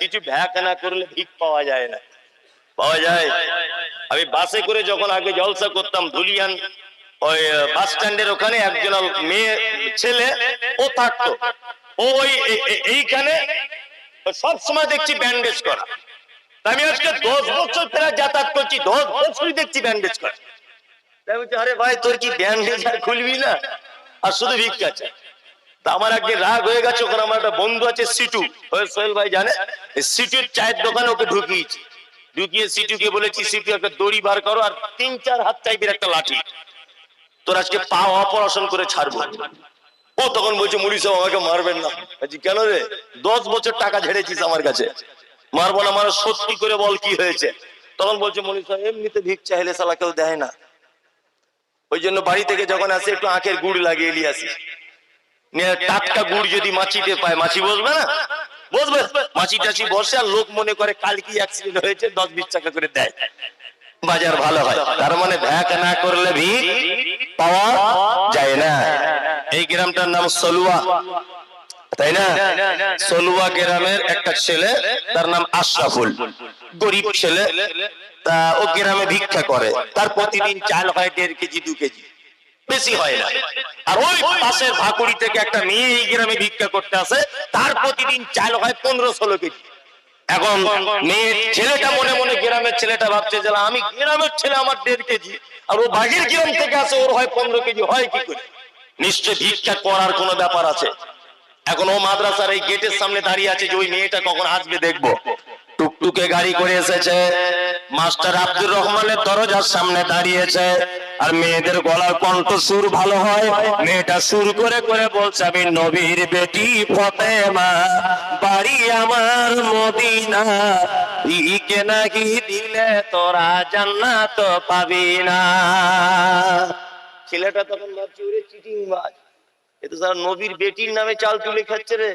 কিছু ভ্যাক না করলে ভিক পাওয়া যায় না। পাওয়া যায়। আমি বাসে করে যখন আগে জলসা করতাম ধুলিয়ান, ওই বাস স্ট্যান্ডের ওখানে একজন মেয়ে, ছেলে, ও থাকতো। ওই এইখানে সব সময় দেখছি ব্যান্ডেজ করা। আমি আজকে দশ বছর প্রায় যাতায়াত করছি, দশ বছরই দেখছি ব্যান্ডেজ করা। আরে ভাই, তোর কি ব্যান্ডেজ আর খুলবি না? আর শুধু ভিক্ষা চাই। আমার একদিন রাগ হয়ে গেছে, ওখানে আমার একটা বন্ধু আছে সিটু। সোহেল ভাই জানে? সিটুর চায়ের দোকানে ওকে ঢুকিয়েছি। ঢুকিয়ে সিটুকে বলেছি, সিটু, একটা দড়ি বার করো আর তিন, চার হাত টাইপের একটা লাঠি। তোর আজকে পা অপারেশন করে ছাড়বো। ও তখন বলছে, মুড়ি সাহেব আমাকে মারবেন না। বলছি, কেন রে? দশ বছর টাকা ঝেড়েছিস আমার কাছে। মারবো না মানে সত্যি করে বল কি হয়েছে? তখন বলছে, মুড়ি সাহেব এমনিতে ভিক চাইলে সালা কেউ দেয় না। ওই জন্য বাড়ি থেকে যখন আসে, একটু আখের গুড় লাগিয়ে নিয়ে আসি। টাটকা গুড় যদি মাছিতে পায়, মাছি বসবে না? বসবে। মাছি টাছি বসে আর লোক মনে করে অ্যাক্সিডেন্ট হয়েছে, দশ বিশ টাকা করে দেয়। বাজার ভালো হয়। তার মানে ভ্যাক না করলে ভিড় পাওয়া যায় না। এই গ্রামটার নাম সলুয়া। তাই না? সলুয়া গ্রামের একটা ছেলে, তার নাম আশরাফুল। গরিব ছেলে। তা ও গ্রামে ভিক্ষা করে। তার প্রতিদিন চাল হয় দেড় কেজি, দু কেজি। বেশি হয় না। আর ওই পাশের ভাকুড়ি থেকে একটা মেয়ে এই গ্রামে ভিক্ষা করতে আসে, তার প্রতিদিন চাল হয় পনেরো ষোলো কেজি। এখন মেয়ের ছেলেটা মনে মনে গ্রামের ছেলেটা ভাবছে যে আমি গ্রামের ছেলে আমার দেড় কেজি, আর ও বাঘের গ্রাম থেকে আসে, ওর হয় পনেরো কেজি, হয় কি করে? নিশ্চয় ভিক্ষা করার কোনো ব্যাপার আছে। এখন ও মাদ্রাসার এই গেটের সামনে দাঁড়িয়ে আছে যে, ওই মেয়েটা কখন আসবে দেখব। টুকটুকে গাড়ি করে এসেছে। মাস্টার আব্দুর রহমানের দরজার সামনে দাঁড়িয়েছে। আর মেয়েদের গলার কণ্ঠ সুর ভালো হয়। মেয়েটা সুর করে করে বলছে, আমি নবীর বেটি ফতেমা, বাড়ি আমার মদিনা। ইকে নাকি দিলে তোরা জান্নাত পাবি না। ছেলেটা তখন ভাবছে, ওরে চিটিং বাজ এ তো সারা নবীর বেটির নামে চাল তুলে খাচ্ছে রে।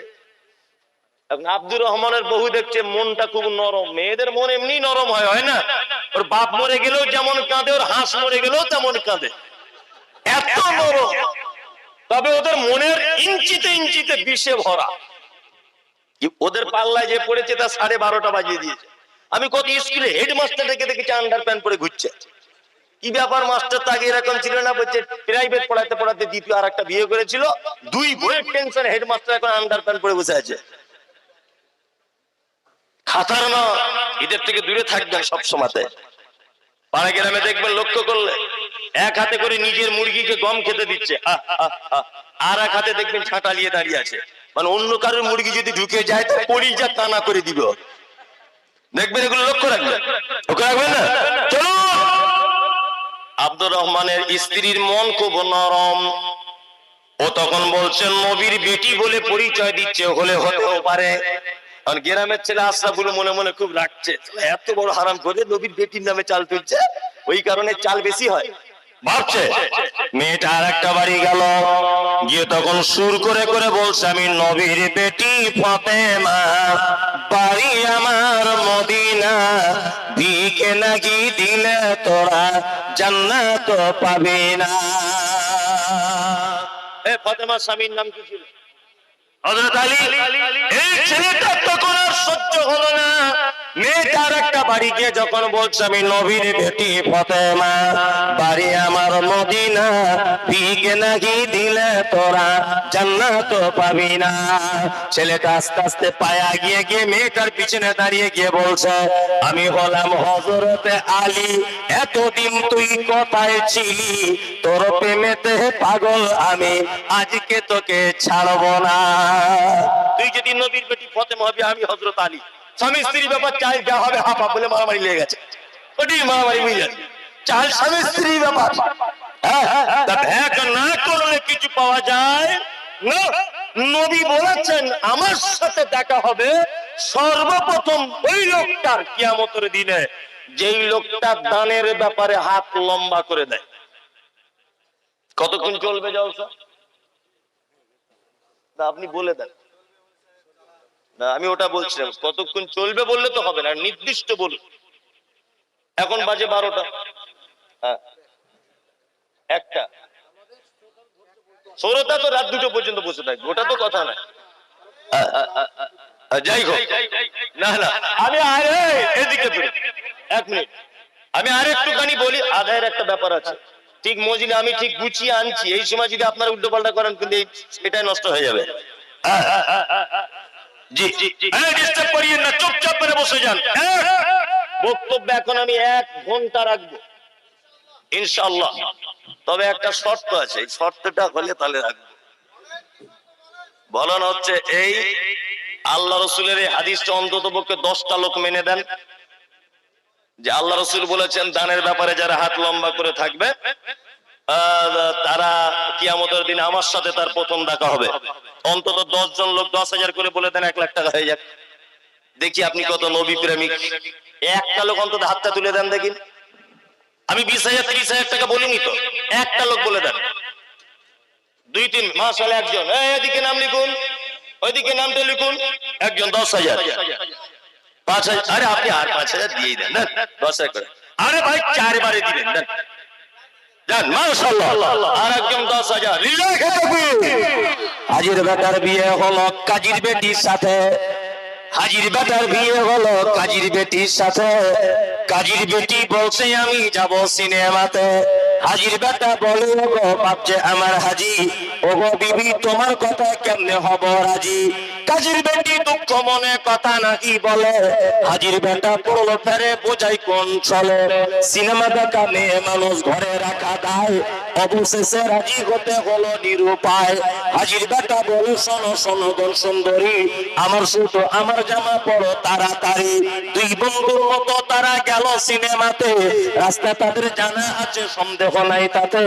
আব্দুর রহমানের বহু দেখছে মনটা খুব নরম। মেয়েদের মন এমনি নরম হয় হয় না? ওর বাপ মরে গেলেও যেমন কাঁদে, ওর হাঁস মরে গেলেও তেমন কাঁদে। এত নরম। তবে ওদের মনের ইঞ্চিতে ইঞ্চিতে বিষে ভরা। ওদের পাল্লায় যে পড়েছে তা সাড়ে বারোটা বাজিয়ে দিয়েছে। আমি কত স্কুলে হেডমাস্টার ডেকে দেখেছি, আন্ডার প্যান্ট পরে ঘুরছে। কি ব্যাপার, মাস্টার তাকে এরকম ছিল না? বলছে, প্রাইভেট পড়াতে পড়াতে দ্বিতীয় আর একটা বিয়ে করেছিল। দুই বইয়ের টেনশন হেডমাস্টার এখন আন্ডার প্যান্ট পরে বসে আছে। খাতার না এদের থেকে দূরে থাকবেন সব সময়তে। পাড়া গ্রামে দেখবেন লক্ষ্য করলে এক হাতে করে নিজের মুরগিকে গম খেতে দিচ্ছে। আর এক হাতে দেখবেন ছাঁটা নিয়ে দাঁড়িয়ে আছে। মানে অন্য কারোর মুরগি যদি ঢুকে যায় তো পরিজা টানা করে দিবে। দেখবেন এগুলো লক্ষ্য রাখবেন। লক্ষ্য রাখবেন না? চলুন! আব্দুর রহমানের স্ত্রীর মন খুব নরম। ও তখন বলছেন নবীর বেটি বলে পরিচয় দিচ্ছে, হলে হতেও পারে। কারণ গ্রামের ছেলে আশরাফুল মনে মনে খুব রাখছে এত বড় হারাম করে নবীর বেটির নামে চাল তুলছে ওই কারণে চাল বেশি হয়। ভাবছে মেয়েটা আর একটা বাড়ি গেল। গিয়ে তখন সুর করে করে বলছে আমি নবীর বেটি ফতেমা। বাড়ি আমার মদিনা। ভিকে নাকি দিলে তোরা জান্নাত পাবি না। এ ফতেমার স্বামীর নাম কি ছিল? হযরত আলী এই ছেলেটা তখন আর সহ্য হলো না। মেয়েটার একটা বাড়ি গিয়ে যখন বলছে, আমি নবীর বেটি ফতেমা, বাড়ি আমার মদিনা নাকি দিলে তোরা পাবি না? ছেলেটা আস্তে আস্তে পায়া গিয়ে গিয়ে মেয়েটার পিছনে দাঁড়িয়ে গিয়ে বলছে, আমি হলাম হজরতে আলী, এতদিন তুই কোথায় ছিলি? তোর প্রেমেতে পাগল আমি, আজকে তোকে ছাড়বো না। তুই যদি নবীর বেটি ফতেমা হবি, আমি হজরত আলী। স্বামী স্ত্রীর ব্যাপার চাই যা হবে হাফ বলে মারামারি লেগে গেছে। ওটি মারামারি বুঝে চাল স্বামী স্ত্রী ব্যাপার। হ্যাঁ, না করলে কিছু পাওয়া যায়? নবী বলেছেন আমার সাথে দেখা হবে সর্বপ্রথম ওই লোকটার কিয়ামতের দিনে। যেই লোকটা দানের ব্যাপারে হাত লম্বা করে দেয়। কতক্ষণ চলবে জলসা আপনি বলে দেন। না, আমি ওটা বলছিলাম, কতক্ষণ চলবে বললে তো হবে না নির্দিষ্ট বলুন। এখন বাজে বারোটা। হ্যাঁ। একটা। শ্রোতা তো রাত দুটো পর্যন্ত বসে থাকবে, ওটা তো কথা না। যাই হোক। না না, আমি আর এক মিনিট। আমি আর একটুখানি বলি আদায়ের একটা ব্যাপার আছে। ঠিক মজিলে আমি ঠিক গুছিয়ে আনছি, এই সময় যদি আপনারা উল্টো পাল্টা করেন, কিন্তু এটাই নষ্ট হয়ে যাবে। জি ডিস্টার্ব করিয়েন না চুপচাপ করে বসে যান। এক। বক্তব্য এখন আমি এক ঘণ্টা রাখব। ইনশাল্লাহ তবে একটা শর্ত আছে এই শর্তটা হলে তাহলে রাখব। বলানো হচ্ছে এই আল্লাহ রসুলের এই হাদিসটা অন্তত পক্ষে দশটা লোক মেনে দেন যে আল্লাহ রসুল বলেছেন দানের ব্যাপারে যারা হাত লম্বা করে থাকবে তারা কিয়ামতের দিন আমার সাথে তার প্রথম দেখা হবে। অন্তত দশ জন লোক দশ হাজার করে বলে দেন এক লাখ টাকা হয়ে যাক। দেখি আপনি কত নবী প্রেমিক। একটা লোক অন্তত হাতটা তুলে দেন দেখি। আমি বিশ হাজার ত্রিশ হাজার টাকা বলিনি তো। একটা লোক বলে দেন। দুই তিন মাস হলে একজন এদিকে নাম লিখুন। ওইদিকে নামটা লিখুন। একজন দশ হাজার। পাঁচ হাজার। আরে আপনি আর পাঁচ হাজার দিয়েই দেন দেন, দশ হাজার করে। আরে ভাই চারবারে দিবেন দেন। মাশাআল্লাহ। আর হাজির বেটার বিয়ে হলো কাজীর বেটির সাথে। হাজির বেটার বিয়ে হলো কাজীর বেটির সাথে। কাজীর বেটি বলছে আমি যাব সিনেমাতে। হাজির বেটা বলে, ওগো ভাবছে আমার হাজি, ওগো বিবি, তোমার কথা কেমনে হব রাজি? কাজীর বেটি দুঃখ মনে কথা নাকি বলে, হাজির বেটা পড়ল ফেরে, বোঝাই কোন চলে? সিনেমা দেখা মেয়ে মানুষ ঘরে রাখা দায়, অবশেষে রাজি হতে হলো নিরুপায়। হাজির বেটা বলে, শোনো শোনো গন সুন্দরী, আমার শুধু আমার জামা পড়ো তাড়াতাড়ি। দুই বন্ধুর মতো তারা গেল সিনেমাতে রাস্তা তাদের জানা আছে সন্দেহ। তাতে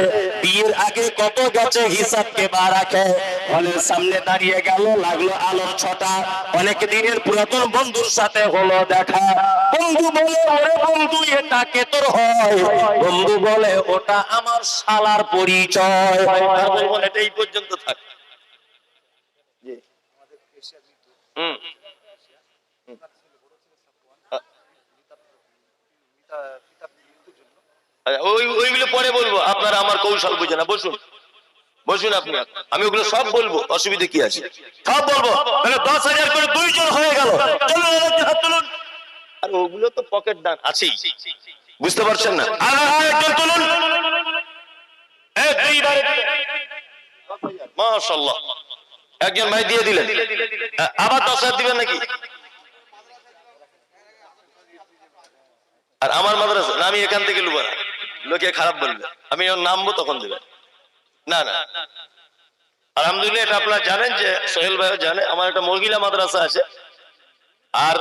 বিয়ের আগে কত গেছে হিসাব কে বা রাখে হলের সামনে দাঁড়িয়ে গেল লাগল আলোর ছটা। অনেক দিনের পুরাতন বন্ধুর সাথে হলো দেখা। বন্ধু বলে ওরে বন্ধু এটা কে তোর হয়? বন্ধু বলে ওটা আমার শালার পরিচয়। এই পর্যন্ত থাক। হুম। ওই, ওইগুলো পরে বলব, আপনারা আমার কৌশল বুঝে না, বসুন। বসুন আপনি। আমি ওগুলো সব বলব, অসুবিধা কি আছে? সব বলব দশ হাজার করে দুইজন হয়ে গেল। আর, ওগুলো তো পকেট দান আছেই। বুঝতে পারছেন না? মাশাল্লাহ একজন ভাই দিয়ে দিলেন। আবার দশ হাজার দিবেন নাকি? আর আমার মাদ্রাসা আমি এখান থেকে লুবো না। লোকে খারাপ বলবে। আমি যখন নামবো তখন দেবে। না না। আলহামদুলিল্লাহ, এটা আপনারা জানেন যে সোহেল ভাইও জানে, আমার একটা মহিলা মাদ্রাসা আছে। আর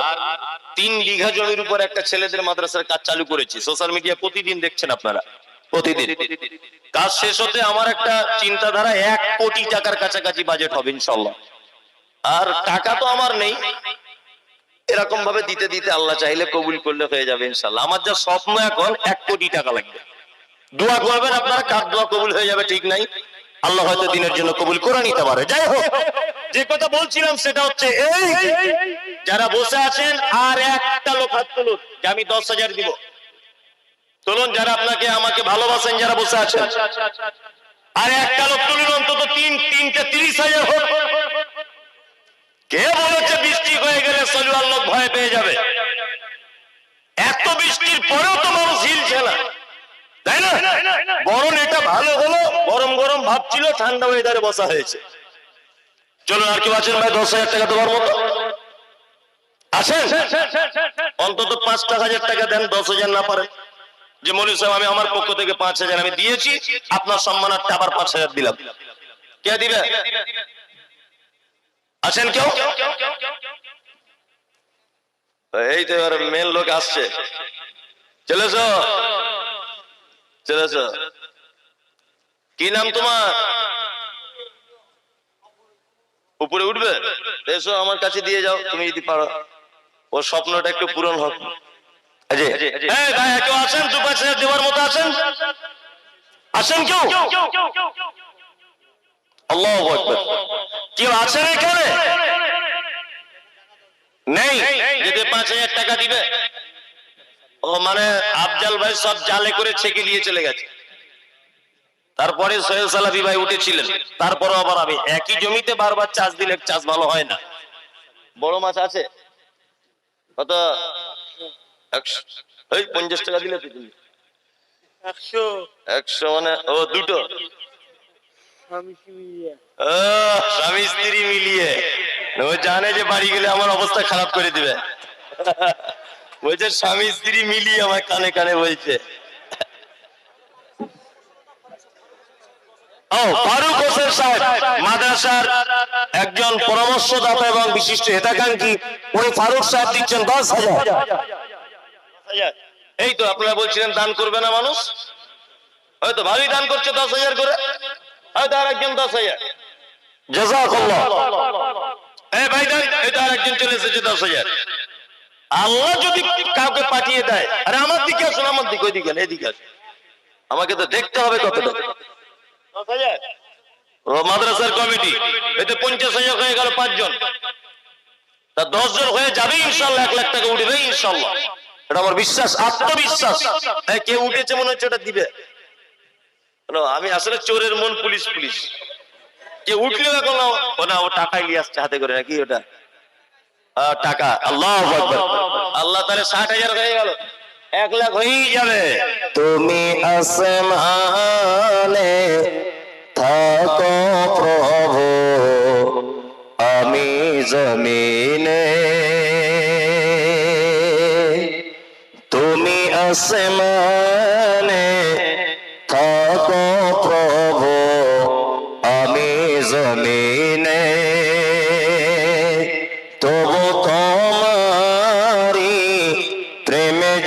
তিন বিঘা জমির উপর একটা ছেলেদের মাদ্রাসার কাজ চালু করেছি। সোশ্যাল মিডিয়া প্রতিদিন দেখছেন আপনারা। প্রতিদিন। কাজ শেষ হতে আমার একটা চিন্তাধারা, এক কোটি টাকার কাছাকাছি বাজেট হবে ইনশাল্লাহ আর টাকা তো আমার নেই। এরকম ভাবে দিতে দিতে আল্লাহ চাইলে কবুল করলে হয়ে যাবে ইনশাল্লাহ আমার যা স্বপ্ন এখন, এক কোটি টাকা লাগবে। দোয়া করবেন আপনারা কার দোয়া কবুল হয়ে যাবে, ঠিক নাই? আল্লাহ হয়তো দিনের জন্য কবুল করে নিতে পারে। যাই হোক, যে কথা বলছিলাম সেটা হচ্ছে এই যারা বসে আছেন, আর একটা লোক হাত তুলুন, যে আমি দশ হাজার দিব। তুলুন যারা আপনাকে, আমাকে ভালোবাসেন, যারা বসে আছেন। আর একটা লোক তুলুন, অন্তত তিন, তিনটে তিরিশ হাজার হোক। কে বলেছে বৃষ্টি হয়ে গেলে সলুয়ার লোক ভয় পেয়ে যাবে? এত বৃষ্টির পরেও তো মানুষ হিলছে না। তাই না? বরং এটা ভালো হলো, গরম গরম ভাবছিল ঠান্ডা ওয়েদারে বসা হয়েছে। চলুন আর কেউ আছেন ভাই, দশ হাজার টাকা দেওয়ার মতো। আছেন অন্তত পাঁচটা হাজার টাকা দেন, দশ হাজার না পারেন। যে মৌলী সাহেব, আমি আমার পক্ষ থেকে পাঁচ হাজার আমি দিয়েছি, আপনার সম্মানার্থে আবার পাঁচ হাজার দিলাম। কে দিবে? আছেন কেউ? এই তো এবার মেন লোক আসছে। চলেছ? চলেছ? কি নাম তোমার? উপরে উঠবে? এসো আমার কাছে দিয়ে যাও তুমি যদি পারো। ওর স্বপ্নটা একটু পূরণ হোক। কেউ দেওয়ার মতো কেউ? আল্লাহ কেউ আছেন এখানে? নেই। যদি পাঁচ হাজার টাকা দিবে ও মানে আফজাল ভাই সব জালে করে ছেকে নিয়ে চলে গেছে। তারপরে সোহেল সালাবি ভাই উঠেছিলেন। তারপরে আবার আমি একই জমিতে বারবার চাষ দিলে চাষ ভালো হয় না। বড় মাছ আছে? কত? ওই পঞ্চাশ টাকা দিলে তুমি। একশো। একশো মানে ও দুটো। মিলিয়ে। ও, স্বামী স্ত্রী মিলিয়ে। ও জানে যে বাড়ি গেলে আমার অবস্থা খারাপ করে দিবে। বলছে, স্বামী স্ত্রী মিলিয়ে আমার কানে কানে বলছে। এই তো আপনারা বলছিলেন দান করবে না মানুষ? হয়তো দান করছে দশ হাজার করে। হয়তো আর একজন দশ হাজার। ভাই তো একজন চলে এসেছে দশ হাজার। আল্লাহ যদি কাউকে পাঠিয়ে দেয়, আরে আমার দিকে আসুন, আমার দিকে ওই দিকে এদিকে আসুন। আমাকে তো দেখতে হবে দশ মাদ্রাসার কমিটি এতে পঞ্চাশ হাজার হয়ে গেল পাঁচজন। তা দশ জন হয়ে যাবে ইনশাল্লাহ, এক লাখ টাকা উঠবে ইনশাল্লাহ। এটা আমার বিশ্বাস, আত্মবিশ্বাস। এই কেউ উঠেছে মনে হচ্ছে ওটা দিবে। আমি আসলে চোরের মন পুলিশ পুলিশ। কে উঠলেও এখন ও- না, ও টাকাই নিয়ে আসছে হাতে করে, নাকি ওটা? টাকা। আল্লাহ আল্লাহ তাহলে ষাট হাজার হয়ে গেল। এক লাখ হয়েই যাবে। তুমি আসমানে থাকো প্রভু, আমি জমিনে। তুমি আসমানে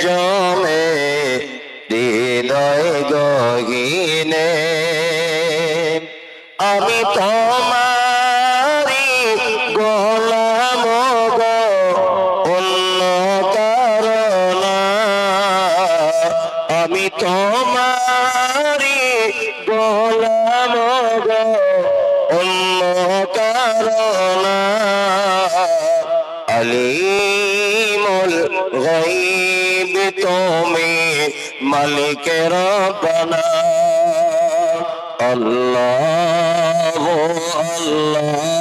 জমে হৃদয় গহিনে। আমি তোমারি গোলাম অন্য কারণ। আমি তোমারি গোলাম অন্য কারণ। আলিমুল গাইব তুমি মালিকের বানা। আল্লাহ আল্লাহ।